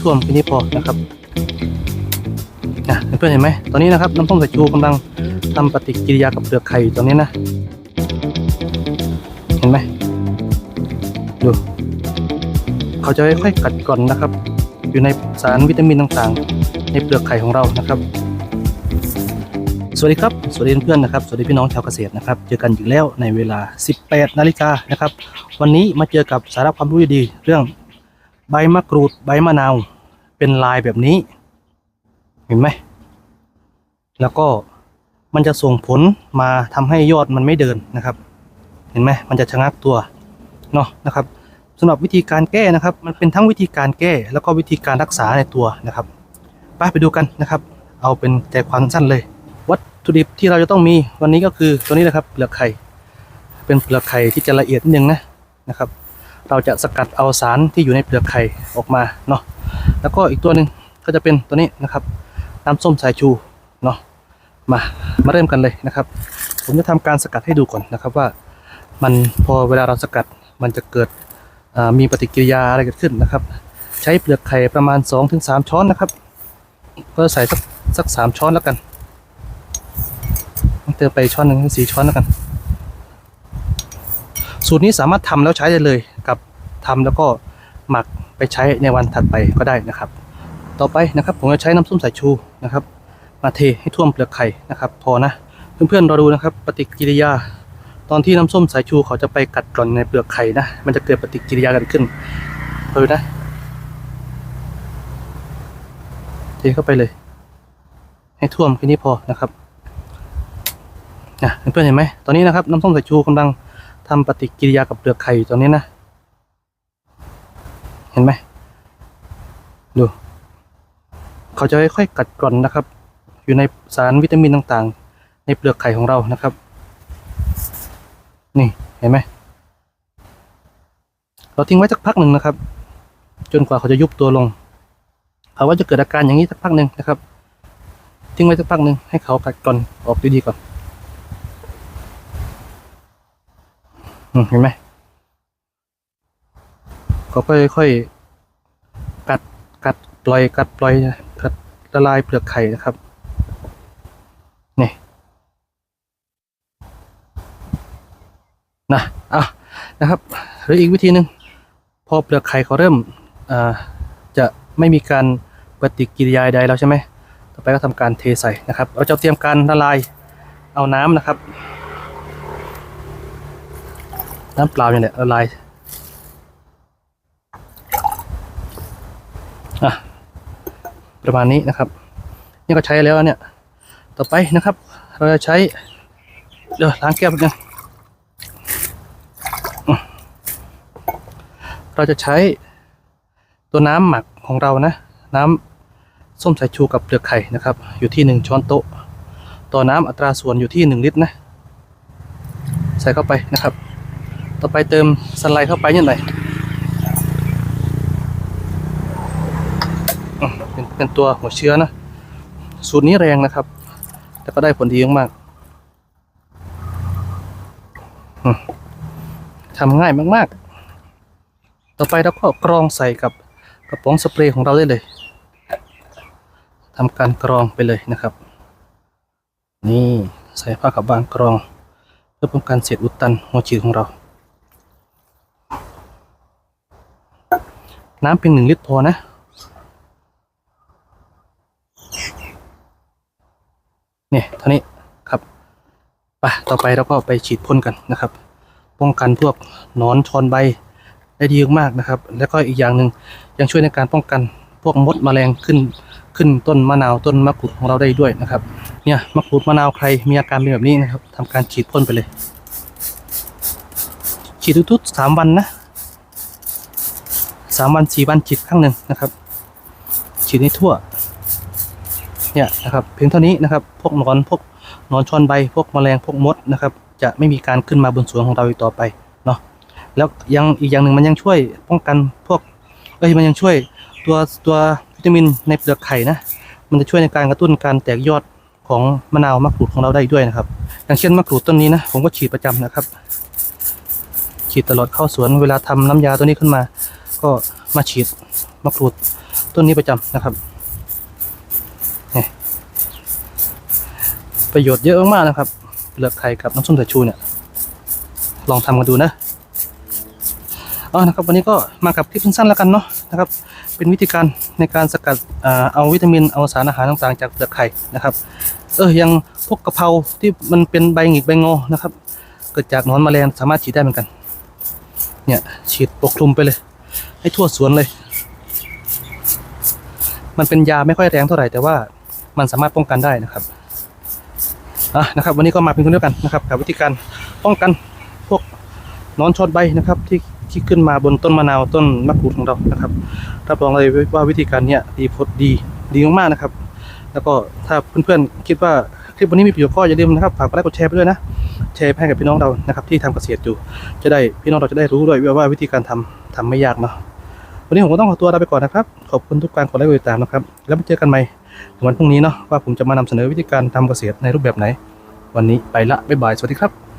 ท่วมแค่นี้พอนะครับนะเพื่อนเห็นไหมตอนนี้นะครับน้ำส้มสายชูกำลังทำปฏิกิริยากับเปลือกไข่อยู่ตรงนี้นะ เห็นไหมดูเขาจะค่อยๆกัดก่อนนะครับ อยู่ในสารวิตามินต่างๆ ในเปลือกไข่ของเรานะครับ สวัสดีครับ สวัสดีเพื่อนๆนะครับ สวัสดีพี่น้องชาวเกษตรนะครับ เจอกันอีกแล้วในเวลา 18 นาฬิกานะครับ วันนี้มาเจอกับสาระความรู้ดีๆเรื่อง ใบมะกรูดใบมะนาว เป็นลายแบบนี้ เห็นไหม แล้วก็มันจะส่งผลมาทำให้ยอดมันไม่เดินนะครับ เห็นไหมมันจะชะงักตัวเนาะนะครับสำหรับวิธีการแก้นะครับ มันเป็นทั้งวิธีการแก้แล้วก็วิธีการรักษาในตัวนะครับไปไปดูกันนะครับ เอาเป็นใจความสั้นเลย วัตถุดิบที่เราจะต้องมีวันนี้ก็คือตัวนี้นะครับเปลือกไข่ เป็นเปลือกไข่ที่จะละเอียดนิดนึงนะนะครับ เราจะสกัดเอาสารที่อยู่ในเปลือกไข่ออกมาเนาะแล้วก็อีกตัวหนึ่งก็จะเป็นตัวนี้นะครับน้ำส้มสายชูเนาะมามาเริ่มกันเลยนะครับ ผมจะทำการสกัดให้ดูก่อนนะครับว่า มันพอเวลาเราสกัดมันจะเกิดมีปฏิกิริยาอะไรเกิดขึ้นนะครับ ใช้เปลือกไข่ประมาณ 2-3 ช้อนนะครับก็ใส่สักสักสามช้อนแล้วกันเติมไปช้อนหนึ่งสี่ช้อนแล้วกัน สูตรนี้สามารถทำแล้วใช้ได้เลยกับทำแล้วก็หมักไปใช้ในวันถัดไปก็ได้นะครับ ต่อไปนะครับผมจะใช้น้ำส้มสายชูนะครับ มาเทให้ท่วมเปลือกไข่นะครับ พอนะเพื่อนๆรอดูนะครับ ปฏิกิริยา ตอนที่น้ำส้มสายชูเขาจะไปกัดกร่อนในเปลือกไข่นะมันจะเกิดปฏิกิริยากันขึ้นเออนะเทเข้าไปเลย ให้ท่วมแค่นี้พอนะครับนะเพื่อนๆเห็นไหมตอนนี้นะครับน้ำส้มสายชูกำลัง ทำปฏิกิริยากับเปลือกไข่อยู่ตรงนี้นะ เห็นไหมดู เขาจะค่อยๆกัดกร่อนนะครับ อยู่ในสารวิตามินต่างๆ ในเปลือกไข่ของเรานะครับ นี่เห็นไหมเราทิ้งไว้สักพักหนึ่งนะครับ จนกว่าเขาจะยุบตัวลงเขาว่าจะเกิดอาการอย่างนี้สักพักหนึ่งนะครับ ทิ้งไว้สักพักหนึ่งให้เขากัดก่อนออกดีๆก่อนอืม เห็นไหมเขาค่อยๆกัดกัดปล่อยกัดปล่อยกัดละลายเปลือกไข่นะครับนี่นะอะนะครับ หรืออีกวิธีหนึ่งพอเปลือกไข่เขาเริ่มอ่าจะไม่มีการปฏิกิริยาใดแล้วใช่ไหมต่อไปก็ทำการเทใส่นะครับ เราจะเตรียมการละลายเอาน้ำนะครับ น้ำเปล่าเนี่ยแหละละลายอะประมาณนี้นะครับ นี่ก็ใช้แล้วเนี่ย ต่อไปนะครับ เราจะใช้ เดี๋ยวล้างแก้วแป๊บนึงเราจะใช้ตัวน้ำหมักของเรานะ น้ำส้มสายชูกับเปลือกไข่นะครับ อยู่ที่หนึ่งช้อนโต๊ะ ต่อน้ำอัตราส่วนอยู่ที่หนึ่งลิตรนะ ใส่เข้าไปนะครับ ต่อไปเติมสไลด์เข้าไปนิดหน่อยอืมเป็นเป็นตัวหัวเชื้อนะ สูตรนี้แรงนะครับ แต่ก็ได้ผลดีมากๆอืมทำง่ายมาก ๆ ต่อไปเราก็กรองใส่กับกระป๋องสเปรย์ของเราได้เลยทำการกรองไปเลยนะครับ นี่ใส่ผ้าขาวบางกรองเพื่อป้องกันเศษอุดตันหัวฉีดของเรา น้ำเพียงหนึ่งลิตรพอนะ เนี่ยเท่านี้ครับไปต่อไปเราก็ไปฉีดพ่นกันนะครับ ป้องกันพวกหนอนชอนใบได้ดีมากนะครับ แล้วก็อีกอย่างหนึ่งยังช่วยในการป้องกันพวกมดแมลงขึ้นขึ้นต้นมะนาวต้นมะกรูดของเราได้ด้วยนะครับ เนี่ยมะกรูดมะนาวใครมีอาการเป็นแบบนี้นะครับทำการฉีดพ่นไปเลย ฉีดทุกๆสามวันนะ สามวันสี่วันฉีดครั้งหนึ่งนะครับฉีดให้ทั่ว เนี่ยนะครับ เพียงเท่านี้นะครับ พวกนอนพวกนอนชอนใบ พวกแมลงพวกมดนะครับ จะไม่มีการขึ้นมาบนสวนของเราอีกต่อไปเนาะแล้วยังอีกอย่างหนึ่งมันยังช่วยป้องกันพวกเอ้ยมันยังช่วยตัวตัววิตามินในเปลือกไข่นะมันจะช่วยในการกระตุ้นการแตกยอดของมะนาวมะกรูดของเราได้ด้วยนะครับ อย่างเช่นมะกรูดต้นนี้นะผมก็ฉีดประจำนะครับ ฉีดตลอดเข้าสวนเวลาทำน้ำยาตัวนี้ขึ้นมา ก็มาฉีดมะกรูดต้นนี้ประจำนะครับประโยชน์เยอะมากๆนะครับเปลือกไข่กับน้ำส้มสายชูเนี่ย ลองทำกันดูนะอ๋อนะครับ วันนี้ก็มากับคลิปสั้นๆแล้วกันเนาะนะครับ เป็นวิธีการในการสกัดเอาวิตามินเอาสารอาหารต่างๆ จากเปลือกไข่นะครับ เออยังพวกกะเพราที่มันเป็นใบหงิกใบงอนะครับ เกิดจากนอนแมลงสามารถฉีดได้เหมือนกัน เนี่ยฉีดปกคลุมไปเลย ให้ทั่วสวนเลย มันเป็นยาไม่ค่อยแรงเท่าไหร่แต่ว่ามันสามารถป้องกันได้นะครับอะนะครับ วันนี้ก็มาเป็นคนเดียวกันนะครับกับวิธีการป้องกันพวกนอนชอดใบนะครับ ที่ที่ขึ้นมาบนต้นมะนาวต้นมะกรูดของเรานะครับรับรองเลยว่าวิธีการเนี้ยดีผลดีดีมากๆนะครับ แล้วก็ถ้าเพื่อนๆคิดว่าคลิปวันนี้มีประโยชน์ก็อย่าลืมนะครับฝากกดไลค์กดแชร์ไปด้วยนะแชร์ให้กับพี่น้องเรานะครับ ที่ทำเกษตรอยู่ จะได้พี่น้องเราจะได้รู้ด้วยว่าวิธีการทำ ทำไม่ยากเนาะวันนี้ผมก็ต้องขอตัวลาไปก่อนนะครับ ขอบคุณทุกการกดไลค์กดติดตามนะครับ แล้วมาเจอกันใหม่วันพรุ่งนี้เนาะว่าผมจะมานำเสนอวิธีการทำเกษตรในรูปแบบไหน วันนี้ไปละบ๊ายบายสวัสดีครับ